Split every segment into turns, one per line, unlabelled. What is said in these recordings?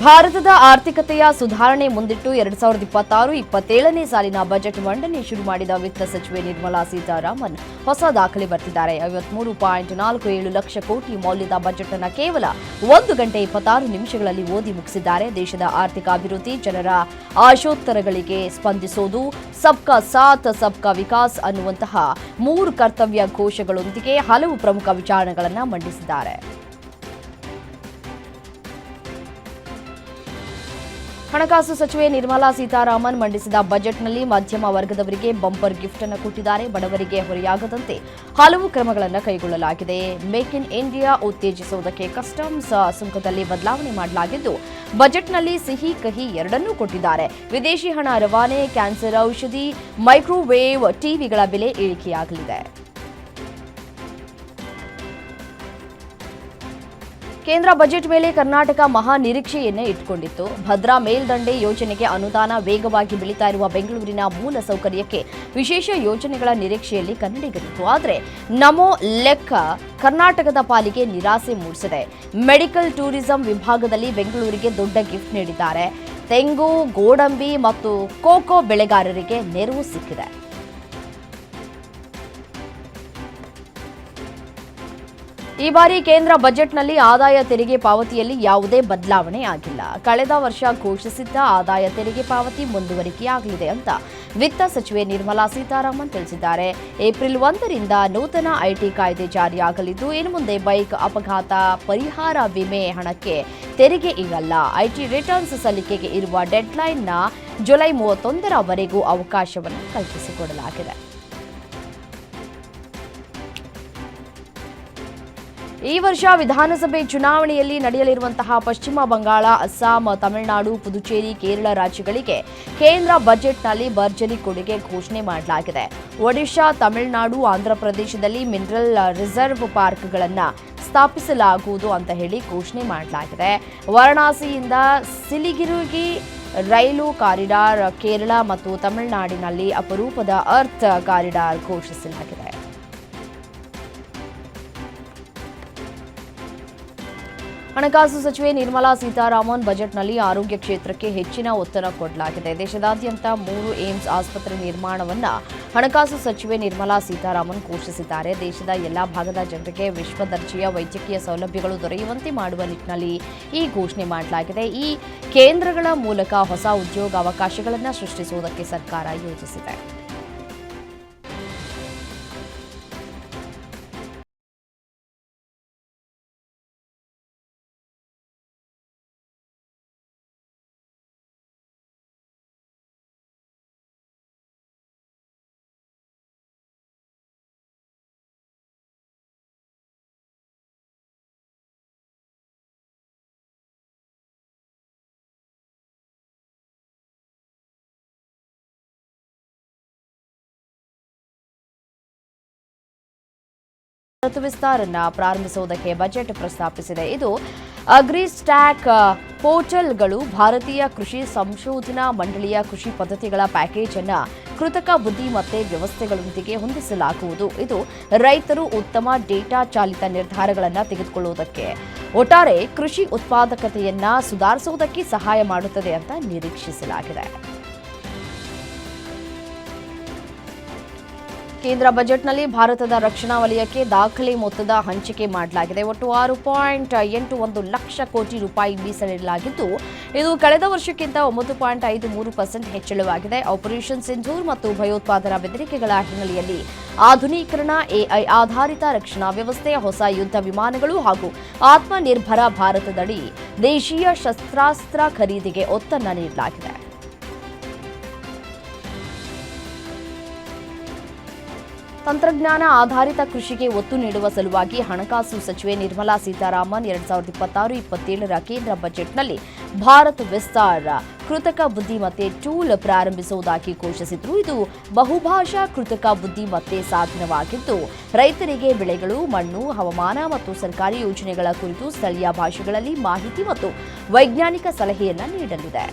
ಭಾರತದ ಆರ್ಥಿಕತೆಯ ಸುಧಾರಣೆ ಮುಂದಿಟ್ಟು ಎರಡ್ ಸಾವಿರದ ಇಪ್ಪತ್ತಾರು ಇಪ್ಪತ್ತೇಳನೇ ಸಾಲಿನ ಬಜೆಟ್ ಮಂಡನೆ ಶುರು ಮಾಡಿದ ವಿತ್ತ ಸಚಿವೆ ನಿರ್ಮಲಾ ಸೀತಾರಾಮನ್ ಹೊಸ ದಾಖಲೆ ಬರ್ತಿದ್ದಾರೆ. ಐವತ್ಮೂರು ಪಾಯಿಂಟ್ ನಾಲ್ಕು ಏಳು ಲಕ್ಷ ಕೋಟಿ ಮೌಲ್ಯದ ಬಜೆಟ್ ಅನ್ನು ಕೇವಲ ಒಂದು ಗಂಟೆ ಇಪ್ಪತ್ತಾರು ನಿಮಿಷಗಳಲ್ಲಿ ಓದಿ ಮುಗಿಸಿದ್ದಾರೆ. ದೇಶದ ಆರ್ಥಿಕ ಅಭಿವೃದ್ಧಿ ಜನರ ಆಶೋತ್ತರಗಳಿಗೆ ಸ್ಪಂದಿಸೋದು ಸಬ್ಕಾ ಸಾಥ್, ಸಬ್ಕಾ ವಿಕಾಸ್ ಅನ್ನುವಂತಹ ಮೂರು ಕರ್ತವ್ಯ ಘೋಷಗಳೊಂದಿಗೆ ಹಲವು ಪ್ರಮುಖ ವಿಚಾರಗಳನ್ನು ಮಂಡಿಸಿದ್ದಾರೆ. ಹಣಕಾಸು ಸಚಿವೆ ನಿರ್ಮಲಾ ಸೀತಾರಾಮನ್ ಮಂಡಿಸಿದ ಬಜೆಟ್ನಲ್ಲಿ ಮಧ್ಯಮ ವರ್ಗದವರಿಗೆ ಬಂಪರ್ ಗಿಫ್ಟ್ ಅನ್ನು ಕೊಟ್ಟಿದ್ದಾರೆ. ಬಡವರಿಗೆ ಹೊರೆಯಾಗದಂತೆ ಹಲವು ಕ್ರಮಗಳನ್ನು ಕೈಗೊಳ್ಳಲಾಗಿದೆ. ಮೇಕ್ ಇನ್ ಇಂಡಿಯಾ ಉತ್ತೇಜಿಸುವುದಕ್ಕೆ ಕಸ್ಟಮ್ಸ್ ಸುಂಕದಲ್ಲಿ ಬದಲಾವಣೆ ಮಾಡಲಾಗಿದ್ದು, ಬಜೆಟ್ನಲ್ಲಿ ಸಿಹಿ ಕಹಿ ಎರಡನ್ನೂ ಕೊಟ್ಟಿದ್ದಾರೆ. ವಿದೇಶಿ ಹಣ ರವಾನೆ, ಕ್ಯಾನ್ಸರ್ ಔಷಧಿ, ಮೈಕ್ರೋವೇವ್ ಟಿವಿಗಳ ಬೆಲೆ ಇಳಿಕೆಯಾಗಲಿದೆ ಕೇಂದ್ರ ಬಜೆಟ್ ಮೇಲೆ ಕರ್ನಾಟಕ ಮಹಾ ನಿರೀಕ್ಷೆಯನ್ನೇ ಇಟ್ಟುಕೊಂಡಿತ್ತು ಭದ್ರಾ ಮೇಲ್ದಂಡೆ ಯೋಜನೆಗೆ ಅನುದಾನ ವೇಗವಾಗಿ ಬೆಳೀತಾ ಇರುವ ಬೆಂಗಳೂರಿನ ಮೂಲ ಸೌಕರ್ಯಕ್ಕೆ ವಿಶೇಷ ಯೋಜನೆಗಳ ನಿರೀಕ್ಷೆಯಲ್ಲಿ ಕನ್ನಡಿಗರಿತ್ತು. ಆದರೆ ನಮೋ ಲೆಕ್ಕ ಕರ್ನಾಟಕದ ಪಾಲಿಗೆ ನಿರಾಸೆ ಮೂಡಿಸಿದೆ. ಮೆಡಿಕಲ್ ಟೂರಿಸಂ ವಿಭಾಗದಲ್ಲಿ ಬೆಂಗಳೂರಿಗೆ ದೊಡ್ಡ ಗಿಫ್ಟ್ ನೀಡಿದ್ದಾರೆ. ತೆಂಗು, ಗೋಡಂಬಿ ಮತ್ತು ಕೋಕೋ ಬೆಳೆಗಾರರಿಗೆ ನೆರವು ಸಿಕ್ಕಿದೆ. ಈ ಬಾರಿ ಕೇಂದ್ರ ಬಜೆಟ್ನಲ್ಲಿ ಆದಾಯ ತೆರಿಗೆ ಪಾವತಿಯಲ್ಲಿ ಯಾವುದೇ ಬದಲಾವಣೆ ಆಗಿಲ್ಲ. ಕಳೆದ ವರ್ಷ ಘೋಷಿಸಿದ್ದ ಆದಾಯ ತೆರಿಗೆ ಪಾವತಿ ಮುಂದುವರಿಕೆಯಾಗಲಿದೆ ಅಂತ ವಿತ್ತ ಸಚಿವೆ ನಿರ್ಮಲಾ ಸೀತಾರಾಮನ್ ತಿಳಿಸಿದ್ದಾರೆ. ಏಪ್ರಿಲ್ ಒಂದರಿಂದ ನೂತನ ಐಟಿ ಕಾಯ್ದೆ ಜಾರಿಯಾಗಲಿದ್ದು, ಇನ್ನು ಮುಂದೆ ಬೈಕ್ ಅಪಘಾತ ಪರಿಹಾರ ವಿಮೆ ಹಣಕ್ಕೆ ತೆರಿಗೆ ಇರಲ್ಲ. ಐಟಿ ರಿಟರ್ನ್ಸ್ ಸಲ್ಲಿಕೆಗೆ ಇರುವ ಡೆಡ್ಲೈನ್ನ ಜುಲೈ ಮೂವತ್ತೊಂದರವರೆಗೂ ಅವಕಾಶವನ್ನು ಕಲ್ಪಿಸಿಕೊಡಲಾಗಿದೆ. ಈ ವರ್ಷ ವಿಧಾನಸಭೆ ಚುನಾವಣೆಯಲ್ಲಿ ನಡೆಯಲಿರುವಂತಹ ಪಶ್ಚಿಮ ಬಂಗಾಳ, ಅಸ್ಸಾಂ, ತಮಿಳುನಾಡು, ಪುದುಚೇರಿ, ಕೇರಳ ರಾಜ್ಯಗಳಿಗೆ ಕೇಂದ್ರ ಬಜೆಟ್ನಲ್ಲಿ ಭರ್ಜರಿ ಕೊಡುಗೆ ಘೋಷಣೆ ಮಾಡಲಾಗಿದೆ. ಒಡಿಶಾ, ತಮಿಳುನಾಡು ಆಂಧ್ರಪ್ರದೇಶದಲ್ಲಿ ಮಿನರಲ್ ರಿಸರ್ವ್ ಪಾರ್ಕ್ಗಳನ್ನು ಸ್ಥಾಪಿಸಲಾಗುವುದು ಅಂತ ಹೇಳಿ ಘೋಷಣೆ ಮಾಡಲಾಗಿದೆ. ವಾರಣಾಸಿಯಿಂದ ಸಿಲಿಗಿರಿಗೆ ರೈಲು ಕಾರಿಡಾರ್ ಕೇರಳ ಮತ್ತು ತಮಿಳುನಾಡಿನಲ್ಲಿ ಅಪರೂಪದ ಅರ್ಥ್ ಕಾರಿಡಾರ್ ಘೋಷಿಸಲಾಗಿದೆ. ಹಣಕಾಸು ಸಚಿವೆ ನಿರ್ಮಲಾ ಸೀತಾರಾಮನ್ ಬಜೆಟ್ನಲ್ಲಿ ಆರೋಗ್ಯ ಕ್ಷೇತ್ರಕ್ಕೆ ಹೆಚ್ಚಿನ ಒತ್ತಡ ಕೊಡಲಾಗಿದೆ. ದೇಶದಾದ್ಯಂತ ಮೂರು ಏಮ್ಸ್ ಆಸ್ಪತ್ರೆ ನಿರ್ಮಾಣವನ್ನು ಹಣಕಾಸು ಸಚಿವೆ ನಿರ್ಮಲಾ ಸೀತಾರಾಮನ್ ಘೋಷಿಸಿದ್ದಾರೆ. ದೇಶದ ಎಲ್ಲಾ ಭಾಗದ ಜನರಿಗೆ ವಿಶ್ವ ದರ್ಜೆಯ ವೈದ್ಯಕೀಯ ಸೌಲಭ್ಯಗಳು ದೊರೆಯುವಂತೆ ಮಾಡುವ ನಿಟ್ಟಿನಲ್ಲಿ ಈ ಘೋಷಣೆ ಮಾಡಲಾಗಿದೆ. ಈ ಕೇಂದ್ರಗಳ ಮೂಲಕ ಹೊಸ ಉದ್ಯೋಗ ಅವಕಾಶಗಳನ್ನು ಸೃಷ್ಟಿಸುವುದಕ್ಕೆ ಸರ್ಕಾರ ಯೋಜಿಸಿದೆ. ಋತು ವಿಸ್ತಾರನ್ನ ಪ್ರಾರಂಭಿಸುವುದಕ್ಕೆ ಬಜೆಟ್ ಪ್ರಸ್ತಾಪಿಸಿದೆ. ಇದು ಅಗ್ರಿಸ್ಟ್ಯಾಕ್ ಪೋರ್ಟಲ್ಗಳು ಭಾರತೀಯ ಕೃಷಿ ಸಂಶೋಧನಾ ಮಂಡಳಿಯ ಕೃಷಿ ಪದ್ಧತಿಗಳ ಪ್ಯಾಕೇಜ್ ಅನ್ನ ಕೃತಕ ಬುದ್ಧಿಮತ್ತೆ ವ್ಯವಸ್ಥೆಗಳೊಂದಿಗೆ ಹೊಂದಿಸಲಾಗುವುದು. ಇದು ರೈತರು ಉತ್ತಮ ಡೇಟಾ ಚಾಲಿತ ನಿರ್ಧಾರಗಳನ್ನು ತೆಗೆದುಕೊಳ್ಳುವುದಕ್ಕೆ ಒಟ್ಟಾರೆ ಕೃಷಿ ಉತ್ಪಾದಕತೆಯನ್ನ ಸುಧಾರಿಸುವುದಕ್ಕೆ ಸಹಾಯ ಮಾಡುತ್ತದೆ ಅಂತ ನಿರೀಕ್ಷಿಸಲಾಗಿದೆ. ಕೇಂದ್ರ ಬಜೆಟ್ನಲ್ಲಿ ಭಾರತದ ರಕ್ಷಣಾ ವಲಯಕ್ಕೆ ದಾಖಲೆ ಮೊತ್ತದ ಹಂಚಿಕೆ ಮಾಡಲಾಗಿದೆ. ಒಟ್ಟು ಆರು ಪಾಯಿಂಟ್ ಎಂಟು ಒಂದು ಲಕ್ಷ ಕೋಟಿ ರೂಪಾಯಿ ಮೀಸಲಿಡಲಾಗಿದ್ದು, ಇದು ಕಳೆದ ವರ್ಷಕ್ಕಿಂತ ಒಂಬತ್ತು ಪಾಯಿಂಟ್ ಐದು ಮೂರು ಪರ್ಸೆಂಟ್ ಹೆಚ್ಚಳವಾಗಿದೆ. ಆಪರೇಷನ್ ಸಿಂಧೂರ್ ಮತ್ತು ಭಯೋತ್ಪಾದನಾ ಬೆದರಿಕೆಗಳ ಹಿನ್ನೆಲೆಯಲ್ಲಿ ಆಧುನೀಕರಣ, ಎಐ ಆಧಾರಿತ ರಕ್ಷಣಾ ವ್ಯವಸ್ಥೆ, ಹೊಸ ಯುದ್ಧ ವಿಮಾನಗಳು ಹಾಗೂ ಆತ್ಮನಿರ್ಭರ ಭಾರತದಡಿ ದೇಶೀಯ ಶಸ್ತ್ರಾಸ್ತ್ರ ಖರೀದಿಗೆ ಒತ್ತನ್ನ ನೀಡಲಾಗಿದೆ. ತಂತ್ರಜ್ಞಾನ ಆಧಾರಿತ ಕೃಷಿಗೆ ಒತ್ತು ನೀಡುವ ಸಲುವಾಗಿ ಹಣಕಾಸು ಸಚಿವೆ ನಿರ್ಮಲಾ ಸೀತಾರಾಮನ್ ಎರಡ್ ಸಾವಿರದ ಇಪ್ಪತ್ತಾರು, ಇಪ್ಪತ್ತೇಳರ ಕೇಂದ್ರ ಬಜೆಟ್ನಲ್ಲಿ ಭಾರತ್ ವಿಸ್ತಾರ, ಕೃತಕ ಬುದ್ಧಿಮತ್ತೆ ಟೂಲ್ ಪ್ರಾರಂಭಿಸುವುದಾಗಿ ಘೋಷಿಸಿದ್ರು. ಇದು ಬಹುಭಾಷಾ ಕೃತಕ ಬುದ್ಧಿಮತ್ತೆ ಸಾಧನವಾಗಿದ್ದು, ರೈತರಿಗೆ ಬೆಳೆಗಳು, ಮಣ್ಣು, ಹವಾಮಾನ ಮತ್ತು ಸರ್ಕಾರಿ ಯೋಜನೆಗಳ ಕುರಿತು ಸ್ಥಳೀಯ ಭಾಷೆಗಳಲ್ಲಿ ಮಾಹಿತಿ ಮತ್ತು ವೈಜ್ಞಾನಿಕ ಸಲಹೆಯನ್ನು ನೀಡಲಿದೆ.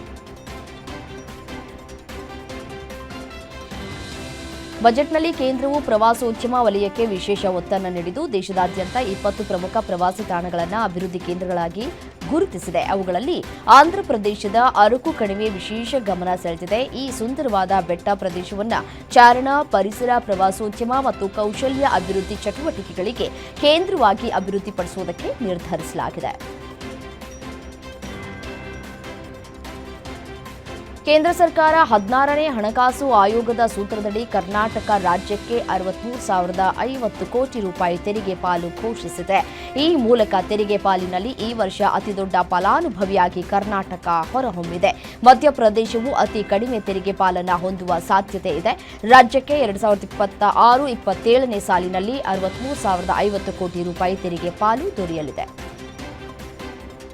ಬಜೆಟ್ನಲ್ಲಿ ಕೇಂದ್ರವು ಪ್ರವಾಸೋದ್ಯಮ ವಲಯಕ್ಕೆ ವಿಶೇಷ ಒತ್ತನ್ನು ನೀಡಿದ್ದು, ದೇಶದಾದ್ಯಂತ ಇಪ್ಪತ್ತು ಪ್ರಮುಖ ಪ್ರವಾಸಿ ತಾಣಗಳನ್ನು ಅಭಿವೃದ್ಧಿ ಕೇಂದ್ರಗಳಾಗಿ ಗುರುತಿಸಿದೆ. ಅವುಗಳಲ್ಲಿ ಆಂಧ್ರಪ್ರದೇಶದ ಅರಕು ಕಣಿವೆ ವಿಶೇಷ ಗಮನ ಸೆಳೆದಿದೆ. ಈ ಸುಂದರವಾದ ಬೆಟ್ಟ ಪ್ರದೇಶವನ್ನು ಚಾರಣ, ಪರಿಸರ ಪ್ರವಾಸೋದ್ಯಮ ಮತ್ತು ಕೌಶಲ್ಯ ಅಭಿವೃದ್ಧಿ ಚಟುವಟಿಕೆಗಳಿಗೆ ಕೇಂದ್ರವಾಗಿ ಅಭಿವೃದ್ಧಿಪಡಿಸುವುದಕ್ಕೆ ನಿರ್ಧರಿಸಲಾಗಿದೆ. ಕೇಂದ್ರ ಸರ್ಕಾರ ಹದಿನಾರನೇ ಹಣಕಾಸು ಆಯೋಗದ ಸೂತ್ರದಡಿ ಕರ್ನಾಟಕ ರಾಜ್ಯಕ್ಕೆ ಅರವತ್ಮೂರು ಸಾವಿರದ ಐವತ್ತು ಕೋಟಿ ರೂಪಾಯಿ ತೆರಿಗೆ ಪಾಲು ಘೋಷಿಸಿದೆ. ಈ ಮೂಲಕ ತೆರಿಗೆ ಪಾಲಿನಲ್ಲಿ ಈ ವರ್ಷ ಅತಿದೊಡ್ಡ ಫಲಾನುಭವಿಯಾಗಿ ಕರ್ನಾಟಕ ಹೊರಹೊಮ್ಮಿದೆ. ಮಧ್ಯಪ್ರದೇಶವು ಅತಿ ಕಡಿಮೆ ತೆರಿಗೆ ಪಾಲನ ಹೊಂದುವ ಸಾಧ್ಯತೆ ಇದೆ. ರಾಜ್ಯಕ್ಕೆ ಎರಡ್ ಸಾವಿರದ ಇಪ್ಪತ್ತ ಆರು, ಇಪ್ಪತ್ತೇಳನೇ ಸಾಲಿನಲ್ಲಿ ಅರವತ್ಮೂರು ಸಾವಿರದ ಐವತ್ತು ಕೋಟಿ ರೂಪಾಯಿ ತೆರಿಗೆ ಪಾಲು ದೊರೆಯಲಿದೆ.